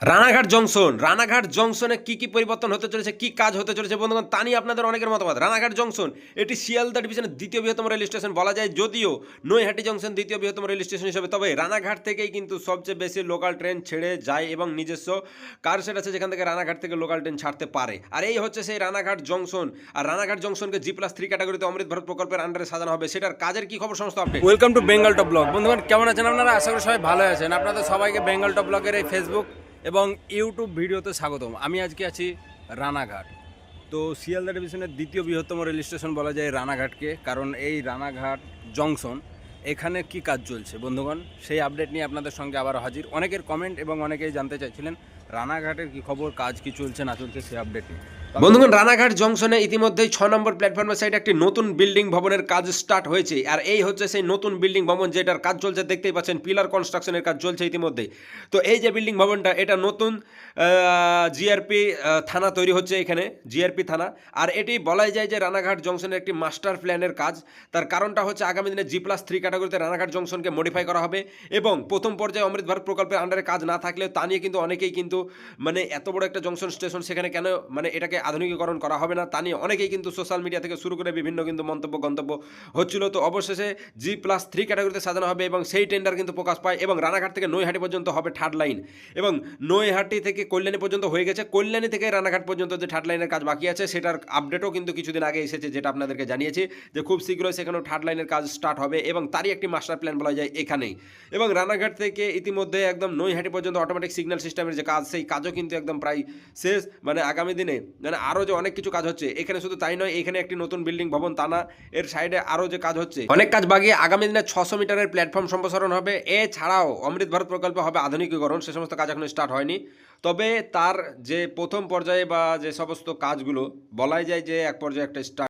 Ranaghat junction. Ranaghat জংশনে কি কি পরিবর্তন হতে চলেছে, কি কাজ হতে চলেছে বন্ধুগণ, তা নিয়ে আপনাদের অনেকের মতামত। রানাঘাট জংশন, এটি শিয়ালদা ডিভিশনের দ্বিতীয় বৃহত্তম রেল স্টেশন বলা যায়, যদিও নৈহাটি জংশন দ্বিতীয় বৃহত্তম রেল স্টেশন হিসেবে, তবে রানাঘাট থেকেই কিন্তু সবচেয়ে বেশি লোকাল ট্রেন ছেড়ে যায় এবং নিজস্ব কার সেট আছে যেখান থেকে রানাঘাট থেকে লোকাল ট্রেন ছাড়তে পারে। আর এই হচ্ছে সেই রানাঘাট জংশন। আর রানাঘাট জংশনকে জি প্লাস থ্রি ক্যাটাগরিতে অমৃত ভারত প্রকল্পের আন্ডারে সাজানো হবে। সেটার কাজের কি খবর সমস্ত update welcome to Bengal top blog বন্ধুগণ, কেমন আছেন আপনারা? আশা করি সবাই ভালো আছেন। আপনাদের সবাইকে বেঙ্গল টপ ব্লগের এই ফেসবুক এবং ইউটিউব ভিডিওতে স্বাগতম। আমি আজকে আছি রানাঘাট। তো শিয়ালদা ডিভিশনের দ্বিতীয় বৃহত্তম রেল স্টেশন বলা যায় রানাঘাটকে, কারণ এই রানাঘাট জংশন, এখানে কি কাজ চলছে? বন্ধুগণ, সেই আপডেট নিয়ে আপনাদের সঙ্গে আবার হাজির। অনেকের কমেন্ট এবং অনেকেই জানতে চাইছিলেন রানাঘাটের কি খবর, কাজ কি চলছে, না চলছে সে আপডেট বন্ধুগণ, রানাঘাট জংশনে ইতিমধ্যেই ছ নম্বর প্ল্যাটফর্মের সাইডে একটি নতুন বিল্ডিং ভবনের কাজ স্টার্ট হয়েছে। আর এই হচ্ছে সেই নতুন বিল্ডিং ভবন যেটার কাজ চলছে, দেখতেই পাচ্ছেন পিলার কনস্ট্রাকশনের কাজ চলছে ইতিমধ্যেই। তো এই যে বিল্ডিং ভবনটা, এটা নতুন জিআরপি থানা তৈরি হচ্ছে এখানে জিআরপি থানা। আর এটি বলাই যায় যে রানাঘাট জংশনের একটি মাস্টার প্ল্যানের কাজ। তার কারণটা হচ্ছে আগামী দিনে জি প্লাস থ্রি ক্যাটাগরিতে রানাঘাট জংশনকে মডিফাই করা হবে। এবং প্রথম পর্যায়ে অমৃত ভারত প্রকল্পের আন্ডারে কাজ না থাকলেও তা নিয়ে কিন্তু অনেকেই কিন্তু মানে এত বড় একটা জংশন স্টেশন সেখানে কেন মানে এটাকে আধুনিকীকরণ করা হবে না তা নিয়ে অনেকেই কিন্তু সোশ্যাল মিডিয়া থেকে শুরু করে বিভিন্ন কিন্তু মন্তব্য, গন্তব্য হচ্ছিল। তো অবশেষে জি প্লাস থ্রি ক্যাটাগরিতে সাজানো হবে এবং সেই টেন্ডার কিন্তু প্রকাশ পায় এবং রানাঘাট থেকে নৈহাটি পর্যন্ত হবে থার্ড লাইন এবং নৈহাটি থেকে কল্যাণী পর্যন্ত হয়ে গেছে। কল্যাণী থেকে রানাঘাট পর্যন্ত যে থার্ড লাইনের কাজ বাকি আছে, সেটার আপডেটও কিন্তু কিছুদিন আগে এসেছে, যেটা আপনাদেরকে জানিয়েছি যে খুব শীঘ্রই সেখানেও থার্ড লাইনের কাজ স্টার্ট হবে এবং তারই একটি মাস্টার প্ল্যান বলা যায় এখানেই। এবং রানাঘাট থেকে ইতিমধ্যে একদম নৈহাটি পর্যন্ত অটোমেটিক সিগন্যাল সিস্টেমের যে কাজ সেই কাজও কিন্তু একদম প্রায় শেষ। মানে আগামী দিনে মানে আরও যে অনেক কিছু কাজ হচ্ছে, এখানে শুধু তাই নয়, এখানে একটি নতুন বিল্ডিং ভবন তানা, এর সাইডে আরও যে কাজ হচ্ছে। অনেক কাজ বাকি আগামী দিনে ছশো মিটারের প্ল্যাটফর্ম সম্প্রসারণ হবে। এছাড়াও অমৃত ভারত প্রকল্প হবে আধুনিকীকরণ, সে সমস্ত কাজ এখনও স্টার্ট হয়নি। তবে তার যে প্রথম পর্যায়ে বা যে সমস্ত কাজগুলো বলাই যায় যে এক পর্যায়ে একটা স্টার্ট